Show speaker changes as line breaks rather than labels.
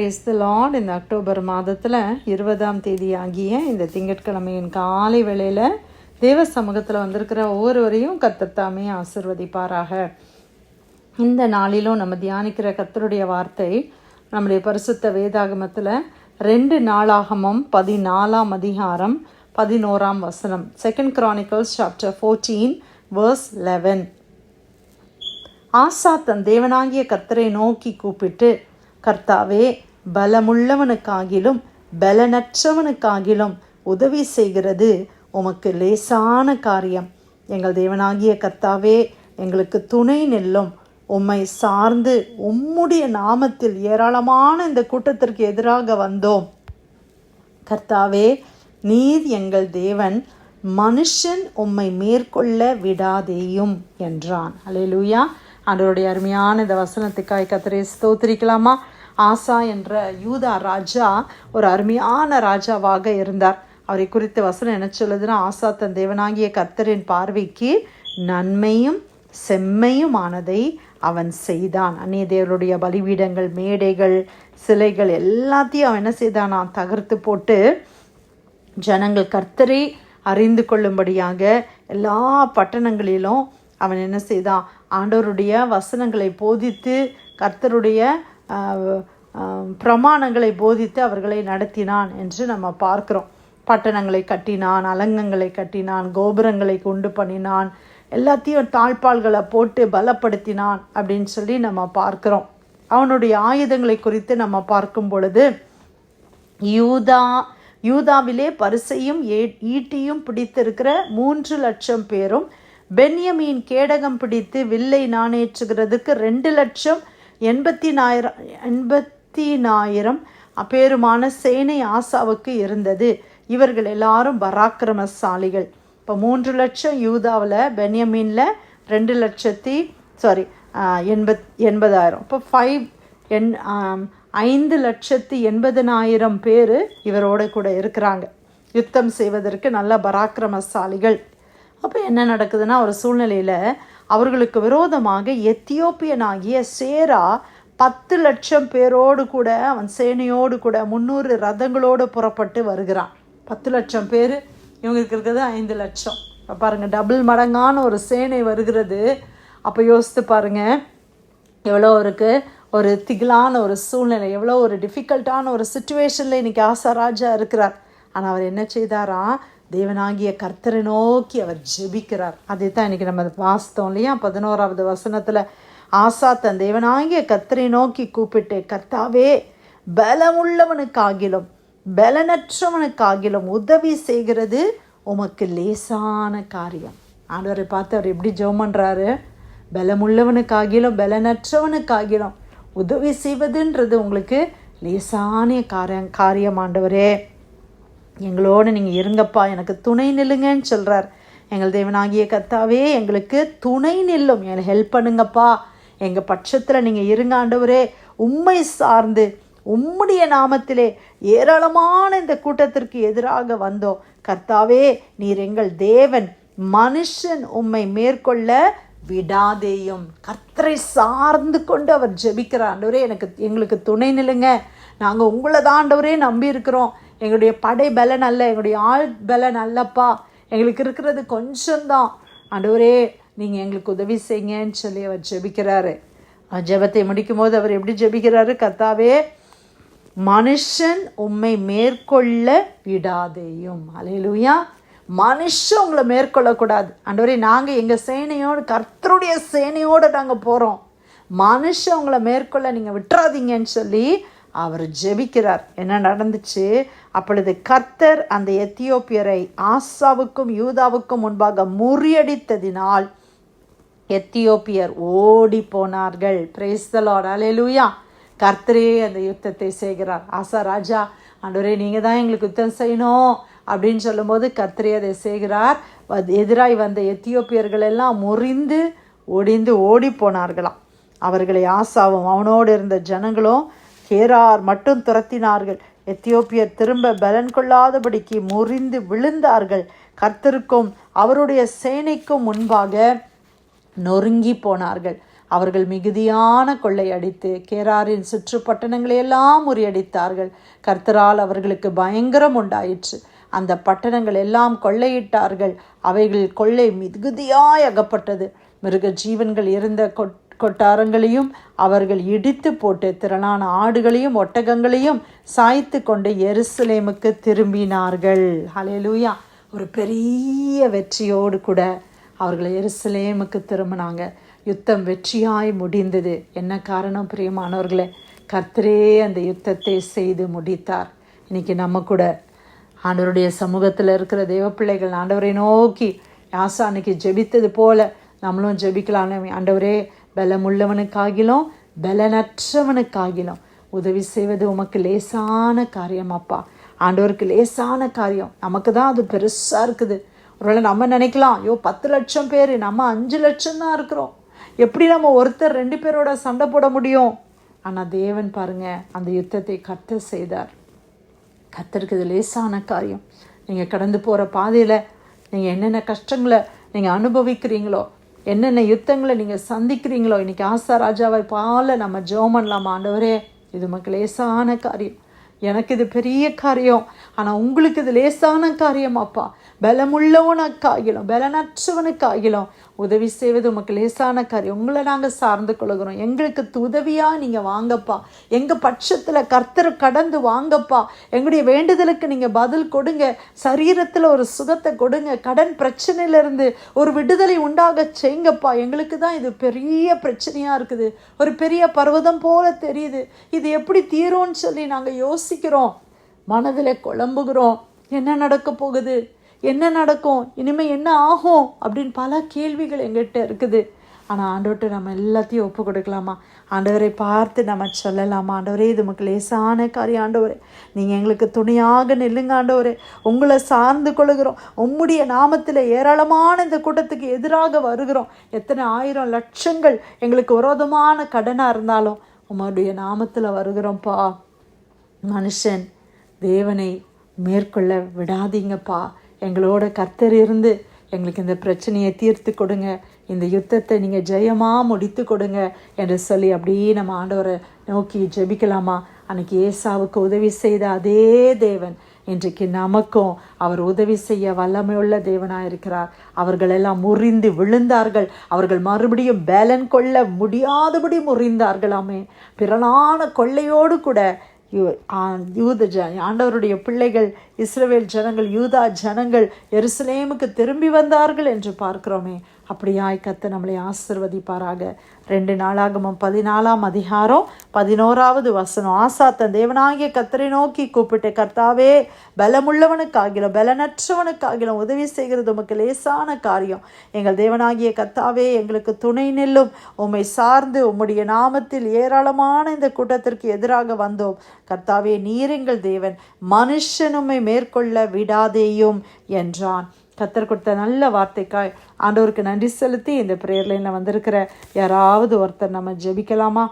த Lord இந்த October மாதத்தில் இருபதாம் தேதி ஆகிய இந்த திங்கட்கிழமையின் காலை வேளையில் தேவ சமூகத்தில் வந்திருக்கிற ஒவ்வொருவரையும் கத்தத்தாமே ஆசிர்வதிப்பாராக. இந்த நாளிலும் நம்ம தியானிக்கிற கத்தருடைய வார்த்தை நம்முடைய பரிசுத்த வேதாகமத்தில் ரெண்டு நாளாகமம் பதினாலாம் அதிகாரம் பதினோராம் வசனம். Second Chronicles chapter fourteen verse eleven Asa தன் தேவனாகிய கர்த்தரை நோக்கி கூப்பிட்டு கர்த்தாவே பலமுள்ளவனுக்காகிலும் பலனற்றவனுக்காகிலும் உதவி செய்கிறது உமக்கு லேசான காரியம். எங்கள் தேவனாகிய கர்த்தாவே எங்களுக்கு துணை நில்லும். உம்மை சார்ந்து உம்முடைய நாமத்தில் ஏராளமான இந்த கூட்டத்திற்கு எதிராக வந்தோம். கர்த்தாவே நீர் எங்கள் தேவன் மனுஷன் உம்மை மேற்கொள்ள விடாதேயும் என்றான். அல்லேலூயா ஆண்டவருடைய அருமையான இந்த வசனத்துக்காய் கத்திரை ஸ்தோத்திரிக்கலாமா? ஆசா என்ற யூதா ராஜா ஒரு அருமையான ராஜாவாக இருந்தார். அவரை குறித்து வசனம் என்ன சொல்லுதுன்னா ஆசா தன் தேவனாகிய கர்த்தரின் பார்வைக்கு நன்மையும் செம்மையுமானதை அவன் செய்தான். அந்நிய தேவருடைய பலிபீடங்கள் மேடைகள் சிலைகள் எல்லாத்தையும் அவன் என்ன செய்தான்? நான் தகர்த்து போட்டு ஜனங்கள் கர்த்தரை அறிந்து கொள்ளும்படியாக எல்லா பட்டணங்களிலும் அவன் என்ன செய்தான்? ஆண்டவருடைய வசனங்களை போதித்து கர்த்தருடைய பிரமாணங்களை போதித்து அவர்களை நடத்தினான் என்று நம்ம பார்க்கிறோம். பட்டணங்களை கட்டினான் அலங்கங்களை கட்டினான் கோபுரங்களை கொண்டு பண்ணினான் எல்லாத்தையும் தாழ்பால்களை போட்டு பலப்படுத்தினான் அப்படின்னு சொல்லி நம்ம பார்க்கிறோம். அவனுடைய ஆயுதங்களை குறித்து நம்ம பார்க்கும் பொழுது யூதா யூதாவிலே பரிசையும் ஏ- ஈட்டியும் பிடித்திருக்கிற மூன்று லட்சம் பேரும் பென்யமீன் கேடகம் பிடித்து வில்லை நாணேற்றுகிறதுக்கு ரெண்டு லட்சம் எண்பத்தி நாயிரம் எண்பத்தி நாயிரம் பேருமான சேனை ஆசாவுக்கு இருந்தது. இவர்கள் எல்லாரும் பராக்கிரமசாலிகள். இப்போ மூன்று லட்சம் யூதாவில் பென்யமீனில் ரெண்டு லட்சத்தி சாரி எண்பத் எண்பதாயிரம். இப்போ ஃபைவ் எண் ஐந்து லட்சத்தி எண்பதனாயிரம் பேர் இவரோட கூட இருக்கிறாங்க. யுத்தம் செய்வதற்கு நல்ல பராக்கிரமசாலிகள். அப்போ என்ன நடக்குதுன்னா ஒரு சூழ்நிலையில் அவர்களுக்கு விரோதமாக எத்தியோப்பியனாகிய சேரா பத்து லட்சம் பேரோடு கூட அவன் சேனையோடு கூட முந்நூறு ரதங்களோடு புறப்பட்டு வருகிறான். பத்து லட்சம் பேர் இவங்களுக்கு இருக்கிறது ஐந்து லட்சம். பாருங்கள் டபுள் மடங்கான ஒரு சேனை வருகிறது. அப்போ யோசித்து பாருங்க எவ்வளோ இருக்குது ஒரு திகிலான ஒரு சூழ்நிலை எவ்வளோ ஒரு டிஃபிகல்ட்டான ஒரு சுச்சுவேஷனில் இன்றைக்கி ஆசா ராஜா இருக்கிறார். ஆனால் அவர் என்ன செய்தாரா? தேவனாகிய கர்த்தரை நோக்கி அவர் ஜெபிக்கிறார். அதை தான் இன்னைக்கு நம்ம வாசித்தோம் இல்லையா? பதினோராவது வசனத்தில் ஆசா தன் தேவனாகிய கர்த்தரை நோக்கி கூப்பிட்டு கர்த்தாவே பலமுள்ளவனுக்காகிலும் பலனற்றவனுக்காகிலும் உதவி செய்கிறது உமக்கு லேசான காரியம். ஆண்டவரை பார்த்து அவர் எப்படி ஜெபம் பண்ணுறாரு பலமுள்ளவனுக்காகிலும் பலனற்றவனுக்காகிலும் உதவி செய்வதுன்றது உங்களுக்கு லேசான காரியம் காரியம் ஆண்டவரே. எங்களோட நீங்கள் இருங்கப்பா எனக்கு துணை நில்லுங்கன்னு சொல்கிறார் எங்கள் தேவனாகிய கத்தாவே எங்களுக்கு துணை நில்லும். எங்களை ஹெல்ப் பண்ணுங்கப்பா. எங்கள் பட்சத்தில் நீங்கள் இருங்க ஆண்டவரே. உண்மை சார்ந்து உம்முடைய நாமத்திலே ஏராளமான இந்த கூட்டத்திற்கு எதிராக வந்தோம். கர்த்தாவே நீர் எங்கள் தேவன். மனுஷன் உம்மை மேற்கொள்ள விடாதேயும். கர்த்தரை சார்ந்து கொண்டு அவர் ஜெபிக்கிறார். ஆண்டவரே எனக்கு எங்களுக்கு துணை நில்லுங்க. நாங்கள் உங்களை தான் ஆண்டவரே நம்பி இருக்கிறோம் எங்களுடைய படை பலன் அல்ல எங்களுடைய ஆள் பலன் அல்லப்பா எங்களுக்கு இருக்கிறது கொஞ்சம்தான். ஆண்டவரே நீங்கள் எங்களுக்கு உதவி செய்யுங்கன்னு சொல்லி அவர் ஜெபிக்கிறாரு. அவர் ஜெபத்தை முடிக்கும் போது அவர் எப்படி ஜெபிக்கிறாரு? கர்த்தாவே மனுஷன் உண்மை மேற்கொள்ள விடாதேயும். அலையிலுயா மனுஷன் உங்களை மேற்கொள்ளக்கூடாது. ஆண்டவரே நாங்கள் எங்கள் சேனையோடு கர்த்தருடைய சேனையோடு நாங்கள் போகிறோம் மனுஷன் உங்களை மேற்கொள்ள நீங்கள் விட்டுறாதீங்கன்னு சொல்லி அவர் ஜெபிக்கிறார். என்ன நடந்துச்சு? அப்பொழுது கர்த்தர் அந்த எத்தியோப்பியரை ஆசாவுக்கும் யூதாவுக்கும் முன்பாக முறியடித்ததினால் எத்தியோப்பியர் ஓடி போனார்கள். பிரேஸ் அலையலூயா கர்த்தரே அந்த யுத்தத்தை செய்கிறார். ஆசா ராஜா ஆண்டவரே நீங்கள் தான் எங்களுக்கு யுத்தம் செய்யணும். அப்படின்னு சொல்லும்போது கர்த்தரே அதை செய்கிறார். எதிராய் வந்த எத்தியோப்பியர்கள் எல்லாம் முறிந்து ஒடிந்து ஓடி போனார்களாம். அவர்களை ஆசாவும் அவனோடு இருந்த ஜனங்களும் கேரார் மட்டும் துரத்தினார்கள். எத்தியோப்பியர் திரும்ப பலன் கொள்ளாதபடிக்கு முறிந்து விழுந்தார்கள். கர்த்தருக்கும் அவருடைய சேனைக்கும் முன்பாக நொறுங்கி போனார்கள். அவர்கள் மிகுதியான கொள்ளை அடித்து கேராரின் சுற்று பட்டணங்களை எல்லாம் முறியடித்தார்கள். கர்த்தரால் அவர்களுக்கு பயங்கரம் உண்டாயிற்று. அந்த பட்டணங்கள் எல்லாம் கொள்ளையிட்டார்கள். அவைகள் கொள்ளை மிகுதியாய் அகப்பட்டது. மிருக ஜீவன்கள் இருந்த கொட் கொட்டாரங்களையும் அவர்கள் இடித்து போட்டு திரளான ஆடுகளையும் ஒட்டகங்களையும் சாய்த்து கொண்டு எருசலேமுக்கு திரும்பினார்கள். ஹலேலூயா ஒரு பெரிய வெற்றியோடு கூட அவர்களை எருசலேமுக்கு திரும்பினாங்க. யுத்தம் வெற்றியாய் முடிந்தது. என்ன காரணம் பிரியமானவர்களே? கர்த்தரே அந்த யுத்தத்தை செய்து முடித்தார். இன்னைக்கு நம்ம கூட ஆண்டவருடைய சமூகத்தில் இருக்கிற தேவப்பிள்ளைகள் ஆண்டவரை நோக்கி யாசா அன்னைக்கு ஜெபித்தது போல நம்மளும் ஜெபிக்கலாம் ஆண்டவரே பலமுள்ளவனுக்காகிலும் பலனற்றவனுக்காகிலும். உதவி செய்வது உமக்கு லேசான காரியம் அப்பா. ஆண்டவருக்கு லேசான காரியம். நமக்கு தான் அது பெருசாக இருக்குது. ஒருவேளை நம்ம நினைக்கலாம் ஐயோ பத்து லட்சம் பேர் நம்ம அஞ்சு லட்சம் தான் இருக்கிறோம். எப்படி நம்ம ஒருத்தர் ரெண்டு பேரோட சண்டை போட முடியும்? ஆனால் தேவன் பாருங்க அந்த யுத்தத்தை கத்த செய்தார். கத்தருக்கு இது லேசான காரியம். நீங்கள் கடந்து போகிற பாதையில் நீங்கள் என்னென்ன கஷ்டங்களை நீங்கள் அனுபவிக்கிறீங்களோ என்னென்ன யுத்தங்களை நீங்கள் சந்திக்கிறீங்களோ இன்றைக்கி ஆசா ராஜாவை பால நம்ம ஜெபம் பண்ணலாம் ஆண்டவரே? இது நமக்கு லேசான காரியம். எனக்கு இது பெரிய காரியம். ஆனால் உங்களுக்கு இது லேசான காரியம் அப்பா பலமுள்ளவனுக்காகிலும் பலனற்றவனுக்காகிலும் உதவி செய்வது உமக்கு லேசான காரியம். உங்களை நாங்கள் சார்ந்து கொள்கிறோம். எங்களுக்கு உதவியாக நீங்கள் வாங்கப்பா. எங்கள் பட்சத்தில் கர்த்தர் கடந்து வாங்கப்பா. எங்களுடைய வேண்டுதலுக்கு நீங்கள் பதில் கொடுங்க. சரீரத்தில் ஒரு சுகத்தை கொடுங்க. கடன் பிரச்சனையிலிருந்து ஒரு விடுதலை உண்டாக செய்யுங்கப்பா. எங்களுக்கு தான் இது பெரிய பிரச்சனையாக இருக்குது. ஒரு பெரிய பர்வதம் போல தெரியுது. இது எப்படி தீரும்னு சொல்லி நாங்கள் யோசிக்கிறோம். மனதில் குழம்புகிறோம். என்ன நடக்க போகுது? என்ன நடக்கும்? இனிமேல் என்ன ஆகும்? அப்படின்னு பல கேள்விகள் எங்கிட்ட இருக்குது. ஆனால் ஆண்டவர்கிட்ட நம்ம எல்லாத்தையும் ஒப்பு கொடுக்கலாமா? ஆண்டவரை பார்த்து நம்ம சொல்லலாமா? ஆண்டவரே இது நமக்கு லேசான காரியம். ஆண்டவரே நீங்கள் எங்களுக்கு துணையாக நெல்லுங்க ஆண்டவரே. உங்களை சார்ந்து கொள்கிறோம் உம்முடைய நாமத்தில் ஏராளமான இந்த கூட்டத்துக்கு எதிராக வருகிறோம். எத்தனை ஆயிரம் லட்சங்கள் எங்களுக்கு விரோதமான கடனாக இருந்தாலும் உம்முடைய நாமத்தில் வருகிறோம்ப்பா. மனுஷன் தேவனை மேற்கொள்ள விடாதீங்கப்பா. எங்களோட கர்த்தர் இருந்து எங்களுக்கு இந்த பிரச்சனையை தீர்த்து கொடுங்க. இந்த யுத்தத்தை நீங்கள் ஜெயமாக முடித்து கொடுங்க என்று சொல்லி அப்படியே நம்ம ஆண்டவரை நோக்கி ஜெபிக்கலாமா? அன்னைக்கு ஏசாவுக்கு உதவி செய்த அதே தேவன் இன்றைக்கு நமக்கும் அவர் உதவி செய்ய வல்லமையுள்ள தேவனாக இருக்கிறார். அவர்கள் எல்லாம் முறிந்து விழுந்தார்கள். அவர்கள் மறுபடியும் பேலன் கொள்ள முடியாதபடி முறிந்தார்களாமே பிறனான கொள்ளையோடு கூட யூ- யூத ஜ ஆண்டவருடைய பிள்ளைகள் இஸ்ரவேல் ஜனங்கள் யூதா ஜனங்கள் எருசலேமுக்கு திரும்பி வந்தார்கள் என்று பார்க்கிறோமே. அப்படியாய் கத்து நம்மளை ஆசிர்வதிப்பாராக. ரெண்டு நாளாகமும் பதினாலாம் அதிகாரம் பதினோராவது வசனம். ஆசா தன் தேவனாகிய கத்தரை நோக்கி கூப்பிட்டு கர்த்தாவே பலமுள்ளவனுக்காகிலும் பலனற்றவனுக்காகிலும் உதவி செய்கிறது உமக்கு லேசான காரியம். எங்கள் தேவனாகிய கர்த்தாவே எங்களுக்கு துணை நெல்லும். உம்மை சார்ந்து உம்முடைய நாமத்தில் ஏராளமான இந்த கூட்டத்திற்கு எதிராக வந்தோம். கர்த்தாவே நீர் எங்கள் தேவன். மனுஷனுமை மேற்கொள்ள விடாதேயும் என்றான். கத்தர் கொடுத்த நல்ல வார்த்தைக்காய். ஆண்டவருக்கு நன்றி செலுத்தி இந்த ப்ரேயர் லைனில் வந்திருக்கிற யாராவது ஒருத்தர் நம்ம ஜெபிக்கலாமா?